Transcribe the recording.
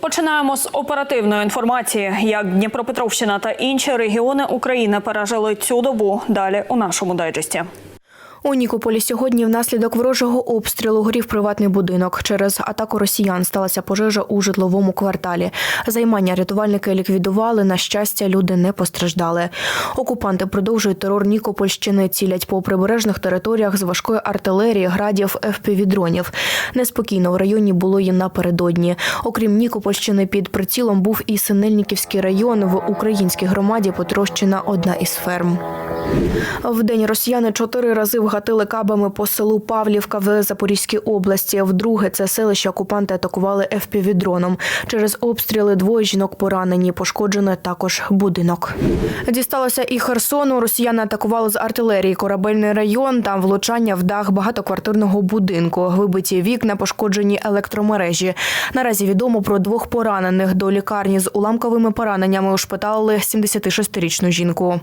Починаємо з оперативної інформації. Як Дніпропетровщина та інші регіони України пережили цю добу. Далі у нашому дайджесті. У Нікополі сьогодні внаслідок ворожого обстрілу горів приватний будинок. Через атаку росіян сталася пожежа у житловому кварталі. Займання рятувальники ліквідували. На щастя, люди не постраждали. Окупанти продовжують терор Нікопольщини, цілять по прибережних територіях з важкої артилерії, градів, ФПВ-дронів. Неспокійно в районі було і напередодні. Окрім Нікопольщини, під прицілом був і Синельниківський район. В українській громаді потрощена одна із ферм. В день росіяни чотири рази вгатили кабами по селу Павлівка в Запорізькій області. Вдруге це селище окупанти атакували ФПВ-дроном. Через обстріли двоє жінок поранені. Пошкоджено також будинок. Дісталося і Херсону. Росіяни атакували з артилерії корабельний район. Там влучання в дах багатоквартирного будинку. Вибиті вікна, пошкоджені електромережі. Наразі відомо про двох поранених. До лікарні з уламковими пораненнями ушпиталили 76-річну жінку.